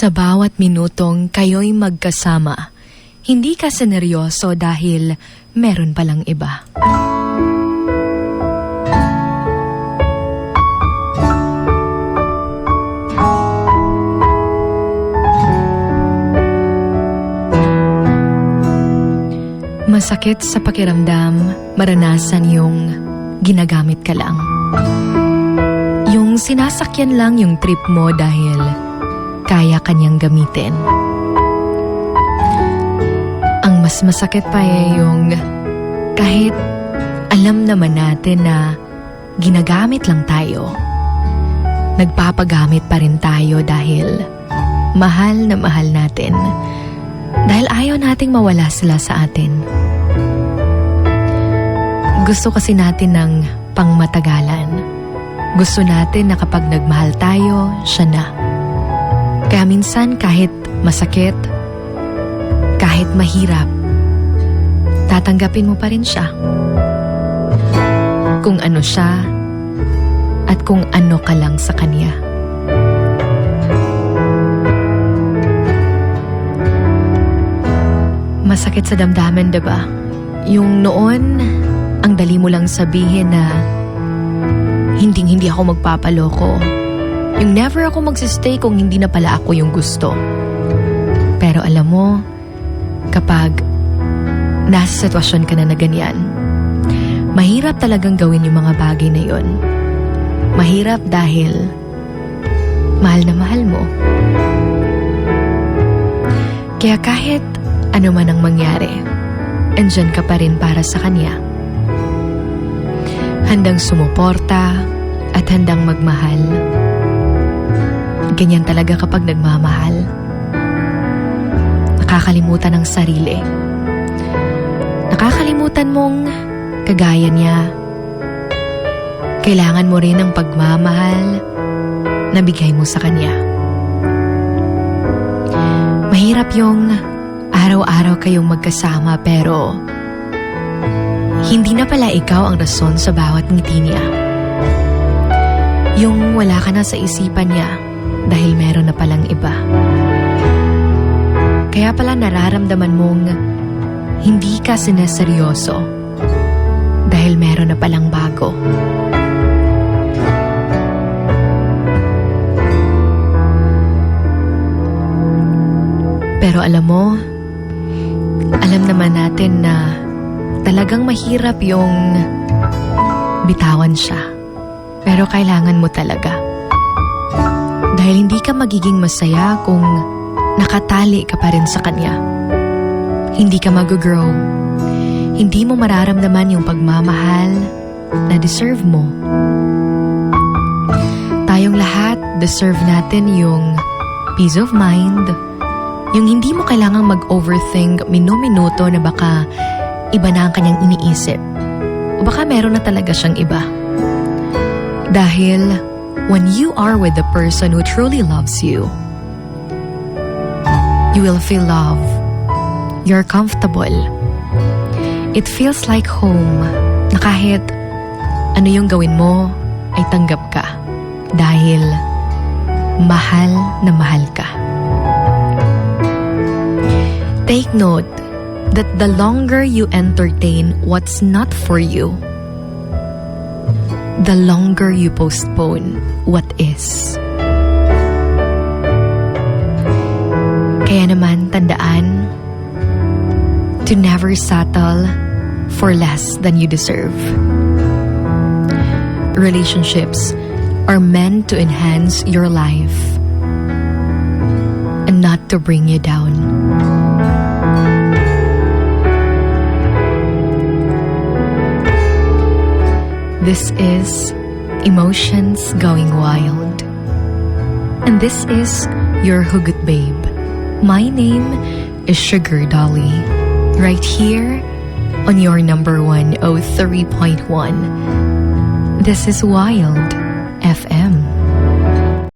Sa bawat minutong kayo'y magkasama, hindi ka seneryoso dahil meron palang iba. Masakit sa pakiramdam, maranasan yung ginagamit ka lang. Yung sinasakyan lang yung trip mo dahil kaya kanyang gamitin. Ang mas masakit pa ay yung kahit alam naman natin na ginagamit lang tayo, nagpapagamit pa rin tayo dahil mahal na mahal natin. Dahil ayaw nating mawala sila sa atin. Gusto kasi natin ng pangmatagalan. Gusto natin na kapag nagmahal tayo, siya na. Kaya minsan kahit masakit, kahit mahirap, tatanggapin mo pa rin siya. Kung ano siya, at kung ano ka lang sa kanya. Masakit sa damdamin, ba? Yung noon, ang dali mo lang sabihin na hindi hindi ako magpapaloko. Yung never ako magsistay kung hindi na pala ako yung gusto. Pero alam mo, kapag nasa sitwasyon ka na na ganyan, mahirap talagang gawin yung mga bagay na yon. Mahirap dahil mahal na mahal mo. Kaya kahit ano man ang mangyari, andyan ka pa rin para sa kanya. Handang sumuporta at handang magmahal. Ganyan talaga kapag nagmamahal. Nakakalimutan ng sarili. Nakakalimutan mong kagaya niya. Kailangan mo rin ng pagmamahal na bigay mo sa kanya. Mahirap yung araw-araw kayong magkasama pero hindi na pala ikaw ang rason sa bawat ngiti niya. Yung wala ka na sa isipan niya dahil meron na palang iba. Kaya pala nararamdaman mong hindi ka sineseryoso dahil meron na palang bago. Pero alam mo, alam naman natin na talagang mahirap yung bitawan siya. Pero kailangan mo talaga. Dahil hindi ka magiging masaya kung nakatali ka pa rin sa kanya. Hindi ka mag-grow. Hindi mo mararamdaman yung pagmamahal na deserve mo. Tayong lahat, deserve natin yung peace of mind, yung hindi mo kailangang mag-overthink minu-minuto na baka iba na ang kanyang iniisip. O baka meron na talaga siyang iba. Dahil when you are with the person who truly loves you, you will feel love. You're comfortable. It feels like home na kahit ano yung gawin mo ay tanggap ka dahil mahal na mahal ka. Take note that the longer you entertain what's not for you, the longer you postpone what is. Kaya naman tandaan to never settle for less than you deserve. Relationships are meant to enhance your life and not to bring you down. This is Emotions Going Wild. And this is your Hugot Babe. My name is Sugar Dolly. Right here on your number one oh three point one. This is Wild FM.